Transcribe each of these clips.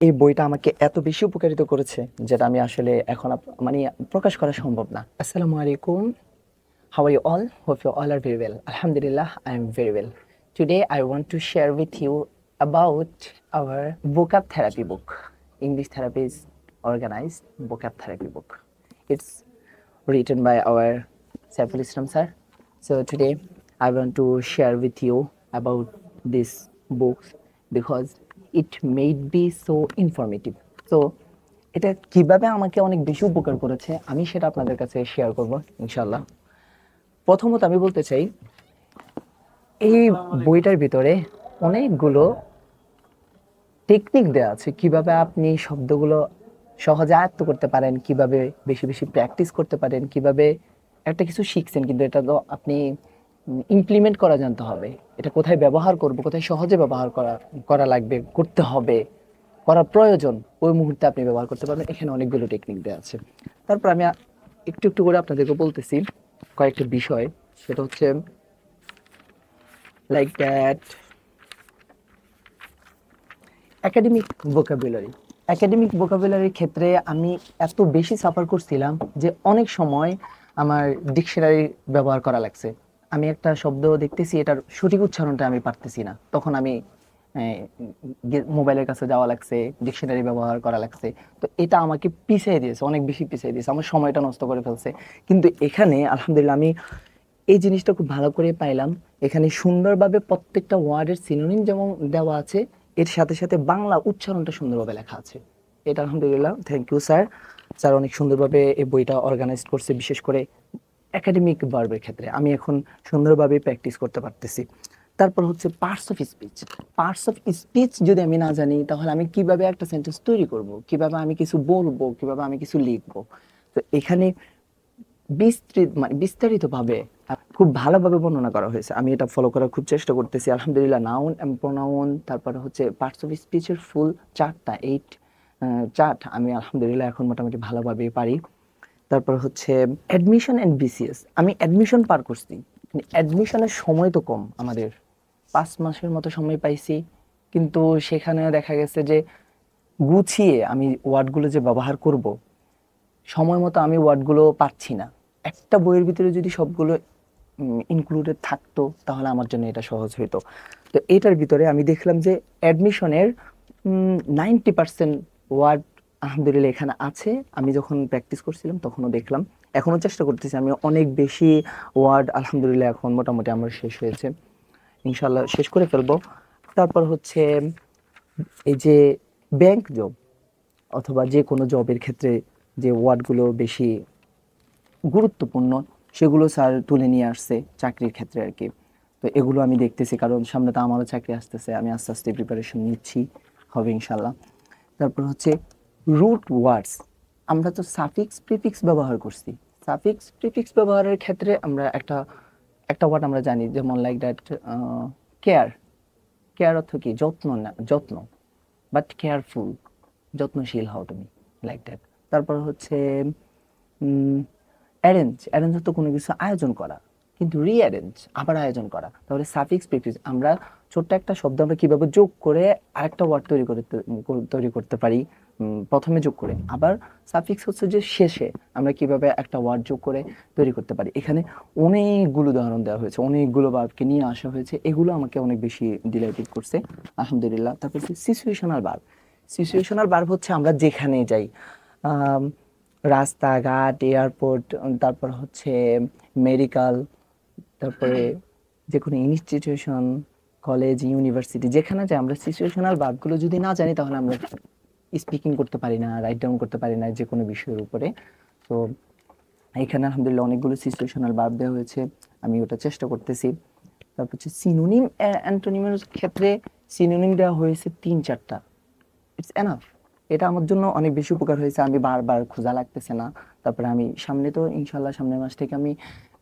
এই বইটা আমাকে এত বেশি উপকারিত করেছে যেটা আমি আসলে এখন মানে প্রকাশ করা সম্ভব না। আসসালামু আলাইকুম। How are you all hope you all are very well আলহামদুলিল্লাহ I am very well today I want to share with you about our book app therapy book English therapy is organise book app therapy book it's written by our Saiful Islam sir so today I want to share with you about this book because it made be so informative. So, এটা কীভাবে আমাকে অনেক বেশি উপকার করেছে, আমি সেটা আপনাদের কাছে শেয়ার করব ইনশাল্লাহ প্রথমত আমি বলতে চাই, এই বইটার ভিতরে অনেকগুলো টেকনিক দেওয়া আছে, কীভাবে আপনি শব্দগুলো সহজে আয়ত্ত করতে পারেন, কীভাবে বেশি বেশি প্র্যাকটিস করতে পারেন, কীভাবে একটা কিছু শিখছেন, কিন্তু এটা তো আপনি ইমপ্লিমেন্ট করা জানতে হবে। এটা কোথায় ব্যবহার করব, কোথায় সহজে ব্যবহার করা করা লাগবে, করতে হবে করা প্রয়োজন, ওই মুহূর্তে আপনি ব্যবহার করতে পারবেন। এখানে অনেকগুলো টেকনিক দেওয়া আছে। তারপর আমি একটু একটু করে আপনাদেরকে বলতেছি কয়েকটা বিষয়। সেটা হচ্ছে like that academic vocabulary academic ভোকাবুলারির ক্ষেত্রে আমি এত বেশি সাফার করছিলাম যে অনেক সময় আমার ডিকশনারি ব্যবহার করা লাগছে। আমি একটা শব্দ দেখতেছি, এটার সঠিক উচ্চারণটা আমি পারতেছি না। তখন আমি মোবাইলের কাছে যাওয়া লাগছে, ডিকশনারি ব্যবহার করা লাগছে। তো এটা আমাকে পিছিয়ে দিয়েছে, অনেক বেশি পিছিয়ে দিয়েছে। আমার সময়টা নষ্ট করে ফেলছে। কিন্তু এখানে, আলহামদুলিল্লাহ, আমি এই জিনিসটা খুব ভালো করে পাইলাম। এখানে সুন্দরভাবে প্রত্যেকটা ওয়ার্ডের সিনোনিম যেমন দেওয়া আছে, এর সাথে সাথে বাংলা উচ্চারণটা সুন্দরভাবে লেখা আছে। এটা আলহামদুলিল্লাহ থ্যাংক ইউ স্যার স্যার অনেক সুন্দরভাবে এই বইটা অর্গানাইজ করছে, বিশেষ করে একাডেমিক ভার্বের ক্ষেত্রে। আমি এখন সুন্দরভাবে প্র্যাকটিস করতে পারতেছি। তারপর হচ্ছে parts of speech parts of speech যদি আমি না জানি, তাহলে আমি কীভাবে একটা সেন্টেন্স তৈরি করব? কীভাবে আমি কিছু বলব? কীভাবে আমি কিছু লিখব? তো এখানে বিস্তৃত মানে বিস্তারিতভাবে খুব ভালোভাবে বর্ণনা করা হয়েছে। আমি এটা ফলো করার খুব চেষ্টা করতেছি। আলহামদুলিল্লাহ নাউন এবং প্রোনাউন তারপরে হচ্ছে পার্টস অফ স্পিচের ফুল চারটা এইট চার্ট আমি আলহামদুলিল্লাহ এখন মোটামুটি ভালোভাবে পারি। তারপর হচ্ছে অ্যাডমিশন অ্যান্ড বিসিএস আমি অ্যাডমিশন পার করছি অ্যাডমিশনের সময় তো কম আমাদের। পাঁচ মাসের মতো সময় পাইছি, কিন্তু সেখানে দেখা গেছে যে গুছিয়ে আমি ওয়ার্ডগুলো যে ব্যবহার করব, সময় মতো আমি ওয়ার্ডগুলো পাচ্ছি না। একটা বইয়ের ভিতরে যদি সবগুলো ইনক্লুডেড থাকতো, তাহলে আমার জন্য এটা সহজ হইতো। তো এটার ভিতরে আমি দেখলাম যে অ্যাডমিশনের নাইনটি পার্সেন্ট ওয়ার্ড আলহামদুলিল্লাহ এখানে আছে। আমি যখন প্র্যাকটিস করছিলাম, তখনও দেখলাম। এখনও চেষ্টা করতেছি। আমি অনেক বেশি ওয়ার্ড আলহামদুলিল্লাহ এখন মোটামুটি আমার শেষ হয়েছে। ইনশাল্লাহ শেষ করে ফেলব। তারপর হচ্ছে, এই যে ব্যাংক জব অথবা যে কোনো জবের ক্ষেত্রে যে ওয়ার্ডগুলো বেশি গুরুত্বপূর্ণ, সেগুলো স্যার তুলে নিয়ে আসছে চাকরির ক্ষেত্রে আর কি। তো এগুলো আমি দেখতেছি, কারণ সামনে তো আমারও চাকরি আসতেছে। আমি আস্তে আস্তে প্রিপারেশন নিচ্ছি, হবে ইনশাল্লাহ তারপর হচ্ছে রুট ওয়ার্ডস আমরা তো সাফিক্স প্রিফিক্স ব্যবহার করছি। সাফিক্স প্রিফিক্স ব্যবহারের ক্ষেত্রে আমরা একটা একটা ওয়ার্ড আমরা জানি, যেমন লাইক দ্যাট কেয়ার কেয়ার অর্থ কি? যত্ন না, যত্ন। বাট কেয়ারফুল যত্নশীল হও তুমি লাইক দ্যাট তারপর হচ্ছে অ্যারেঞ্জ অ্যারেঞ্জ হতো কোনো কিছু আয়োজন করা, কিন্তু রিঅ্যারেঞ্জ আবার আয়োজন করা। তাহলে সাফিক্স প্রিফিক্স আমরা ছোট্ট একটা শব্দ আমরা কীভাবে যোগ করে আরেকটা ওয়ার্ড তৈরি করতে তৈরি করতে পারি? প্রথমে যোগ করে। আবার সাফিক্স হচ্ছে যে শেষে আমরা কীভাবে একটা ওয়ার্ড যোগ করে তৈরি করতে পারি? এখানে অনেকগুলো উদাহরণ দেওয়া হয়েছে, অনেকগুলো ভার্বকে নিয়ে আসা হয়েছে। এগুলো আমাকে অনেক বেশি ডিলাইটেড করছে। আলহামদুলিল্লাহ। তারপর সিচুয়েশনাল ভার্ব সিচুয়েশনাল ভার্ব হচ্ছে আমরা যেখানে যাই। রাস্তাঘাট এয়ারপোর্ট তারপর হচ্ছে মেডিকেল তারপরে যে কোনো ইনস্টিটিউশন কলেজ ইউনিভার্সিটি যেখানে যাই, আমরা সিচুয়েশনাল ভার্বগুলো যদি না জানি, তাহলে আমরা স্পিকিং করতে পারি না রাইট ডাউন করতে পারি না যে কোনো বিষয়ের উপরে। তো এখানে আলহামদুলিল্লাহ অনেকগুলো সিচুয়েশনাল ভার্ব দেওয়া হয়েছে, আমি ওটা চেষ্টা করতেছি। তারপর হচ্ছে সিনোনিম অ্যান্টোনিমের ক্ষেত্রে সিনোনিম দেওয়া হয়েছে তিন, চারটা। ইটস এনাফ এটা আমার জন্য অনেক বেশি উপকার হয়েছে, আমি বারবার খোঁজা লাগতেছে না। তারপরে আমি সামনে তো ইনশাল্লাহ সামনের মাস থেকে আমি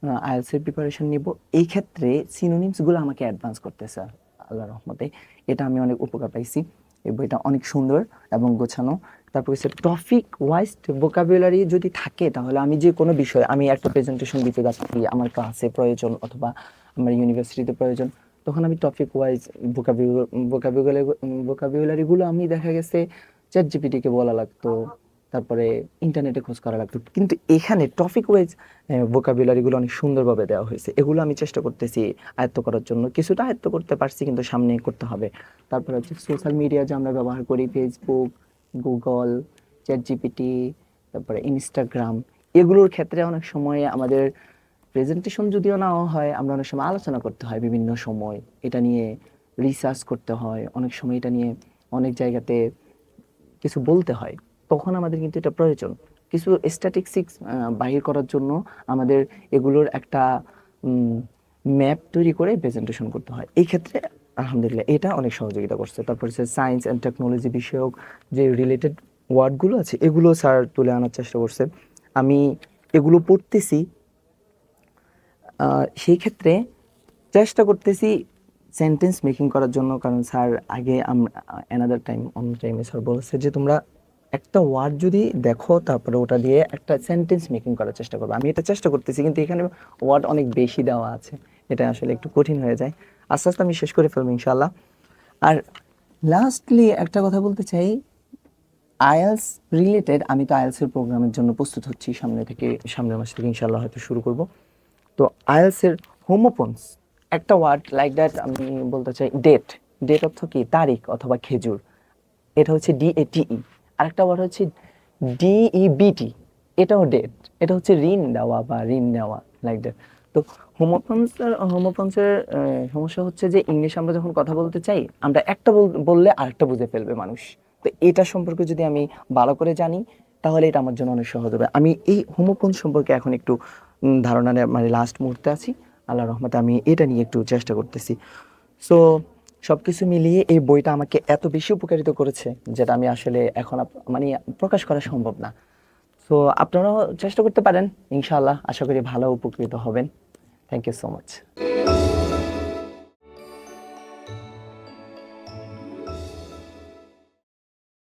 আইএলসের প্রিপারেশন নিব। এই ক্ষেত্রে সিনোনিমসগুলো আমাকে অ্যাডভান্স করতেছে আল্লাহ রহমতে। এটা আমি অনেক উপকার পাইছি। এই বইটা অনেক সুন্দর এবং গোছানো। তারপর হচ্ছে টপিক ওয়াইজ ভোকাবুলারি যদি থাকে, তাহলে আমি যে কোনো বিষয়, আমি একটা প্রেজেন্টেশন দিতে যাচ্ছি, আমার ক্লাসে প্রয়োজন অথবা আমার ইউনিভার্সিটিতে প্রয়োজন, তখন আমি টপিক ওয়াইজ ভোকাবুলারি ভোকাবুলারিগুলো আমি দেখা গেছে চ্যাট জিপিটিকে বলা লাগতো। তারপরে ইন্টারনেটে খোঁজ করা লাগতো। কিন্তু এখানে টপিক ওয়াইজ ভোকাবুলারিগুলো অনেক সুন্দরভাবে দেওয়া হয়েছে। এগুলো আমি চেষ্টা করতেছি আয়ত্ত করার জন্য। কিছুটা আয়ত্ত করতে পারছি, কিন্তু সামনে করতে হবে। তারপরে হচ্ছে সোশ্যাল মিডিয়া যে আমরা ব্যবহার করি ফেসবুক গুগল চ্যাট জিপিটি তারপরে ইনস্টাগ্রাম এগুলোর ক্ষেত্রে অনেক সময় আমাদের প্রেজেন্টেশন যদিও নাও হয়, আমরা অনেক সময় আলোচনা করতে হয় বিভিন্ন সময়। এটা নিয়ে রিসার্চ করতে হয়। অনেক সময় এটা নিয়ে অনেক জায়গাতে কিছু বলতে হয়। তখন আমাদের কিন্তু এটা প্রয়োজন। কিছু স্ট্যাটিস্টিক্স বাহির করার জন্য আমাদের এগুলোর একটা ম্যাপ তৈরি করে প্রেজেন্টেশন করতে হয়। এই ক্ষেত্রে, আলহামদুলিল্লাহ, এটা অনেক সহযোগিতা করছে। তারপর হচ্ছে সায়েন্স অ্যান্ড টেকনোলজি বিষয়ক যে রিলেটেড ওয়ার্ডগুলো আছে, এগুলো স্যার তুলে আনার চেষ্টা করছে। আমি এগুলো পড়তেছি। সেই ক্ষেত্রে চেষ্টা করতেছি সেন্টেন্স মেকিং করার জন্য। কারণ স্যার আগে আমরা অ্যানাদার টাইম অন্য টাইমে স্যার বলেছে যে তোমরা একটা ওয়ার্ড যদি দেখো, তারপরে ওটা দিয়ে একটা সেন্টেন্স মেকিং করার চেষ্টা করবে। আমি এটা চেষ্টা করতেছি, কিন্তু এখানে ওয়ার্ড অনেক বেশি দেওয়া আছে। এটা আসলে একটু কঠিন হয়ে যায়। আস্তে আস্তে আমি শেষ করে ফেলব ইনশাল্লাহ আর লাস্টলি একটা কথা বলতে চাই আইএলস রিলেটেড আমি তো আইএলসের প্রোগ্রামের জন্য প্রস্তুত হচ্ছি, সামনে থেকে, সামনের মাস থেকে ইনশাল্লাহ হয়তো শুরু করব। তো আইএলসের হোমোপন্স একটা ওয়ার্ড লাইক দ্যাট আমি বলতে চাই ডেট ডেট অর্থ কি? তারিখ অথবা খেজুর। এটা হচ্ছে ডি এ টিই আরেকটা ওয়ার্ড হচ্ছে ডিই বিটি এটাও ডেট এটা হচ্ছে ঋণ দেওয়া বা ঋণ নেওয়া লাইক দ্যাট তো হোমোপন্সের হোমোপন্সের সমস্যা হচ্ছে যে ইংলিশ আমরা যখন কথা বলতে চাই, আমরা একটা বললে আরেকটা বুঝে ফেলবে মানুষ। তো এটা সম্পর্কে যদি আমি ভালো করে জানি, তাহলে এটা আমার জন্য অনেক সহজ হবে। আমি এই হোমোপন্স সম্পর্কে এখন একটু ধারণা মানে লাস্ট মুহূর্তে আছি। আল্লাহ রহমতে আমি এটা নিয়ে একটু চেষ্টা করতেছি। সো সব কিছু মিলিয়ে এই বইটা আমাকে এত বেশি উপকারিত করেছে যেটা আমি আসলে এখন মানে প্রকাশ করা সম্ভব না। তো আপনারাও চেষ্টা করতে পারেন। ইনশাআল্লাহ, আশা করি ভালো, উপকৃত হবেন। Thank you so much